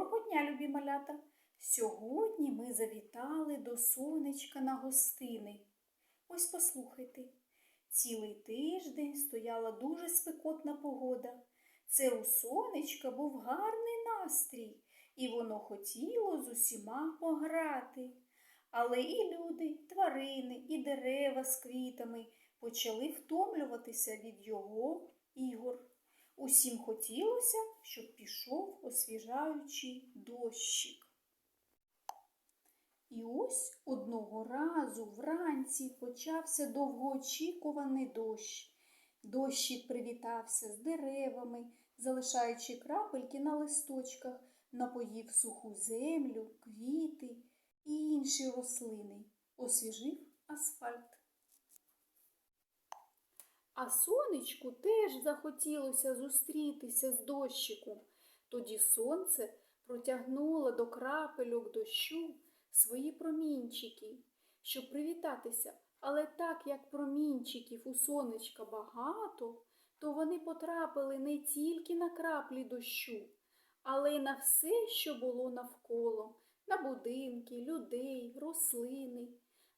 Доброго дня, любі малята! Сьогодні ми завітали до сонечка на гостини. Ось послухайте, цілий тиждень стояла дуже спекотна погода. Це у сонечка був гарний настрій, і воно хотіло з усіма пограти. Але і люди, тварини, і дерева з квітами почали втомлюватися від його ігор. Усім хотілося, щоб пішов освіжаючий дощик. І ось одного разу вранці почався довгоочікуваний дощ. Дощик привітався з деревами, залишаючи крапельки на листочках, напоїв суху землю, квіти і інші рослини, освіжив асфальт. А сонечку теж захотілося зустрітися з дощиком. Тоді сонце протягнуло до крапельок дощу свої промінчики, щоб привітатися. Але так як промінчиків у сонечка багато, то вони потрапили не тільки на краплі дощу, але й на все, що було навколо, на будинки, людей, рослини.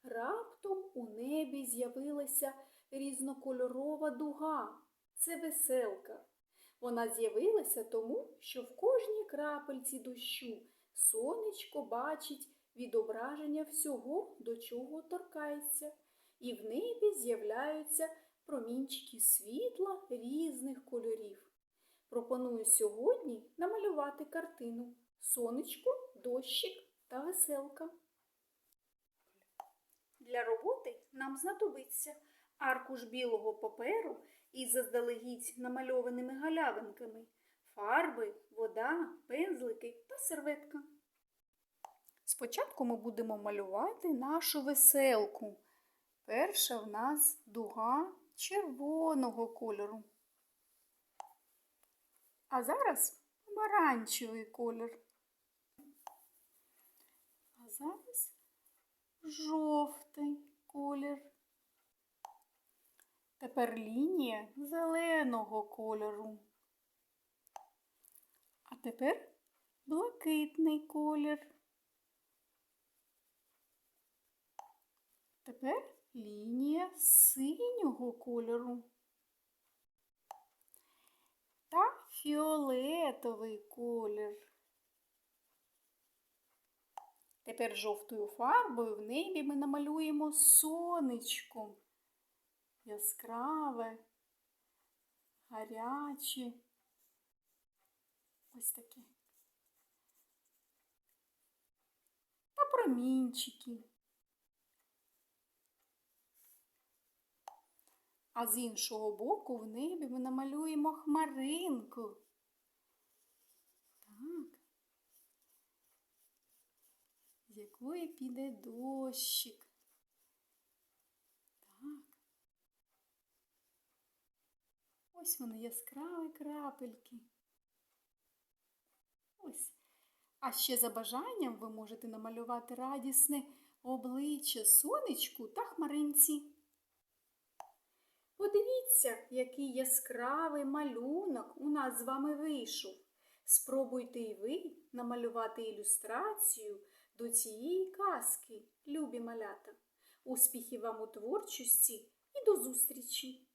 Раптом у небі з'явилася різнокольорова дуга. Це веселка. Вона з'явилася тому, що в кожній крапельці дощу сонечко бачить відображення всього, до чого торкається, і в небі з'являються промінчики світла різних кольорів. Пропоную сьогодні намалювати картину Сонечко, дощик та веселка. Для роботи нам знадобиться аркуш білого паперу із заздалегідь намальованими галявинками, фарби, вода, пензлики та серветка. Спочатку ми будемо малювати нашу веселку. Перша в нас дуга червоного кольору. А зараз помаранчевий колір. А зараз жовтий колір. Тепер лінія зеленого кольору. А тепер блакитний колір. Тепер лінія синього кольору. Та фіолетовий колір. Тепер жовтою фарбою в небі ми намалюємо сонечко. Яскраве, гаряче. Ось таке. Та промінчики. А з іншого боку в небі ми намалюємо хмаринку. Так. З якої піде дощик. Ось вони яскраві крапельки. Ось. А ще за бажанням ви можете намалювати радісне обличчя сонечку та хмаринці. Подивіться, який яскравий малюнок у нас з вами вийшов. Спробуйте і ви намалювати ілюстрацію до цієї казки, любі малята. Успіхів вам у творчості і до зустрічі!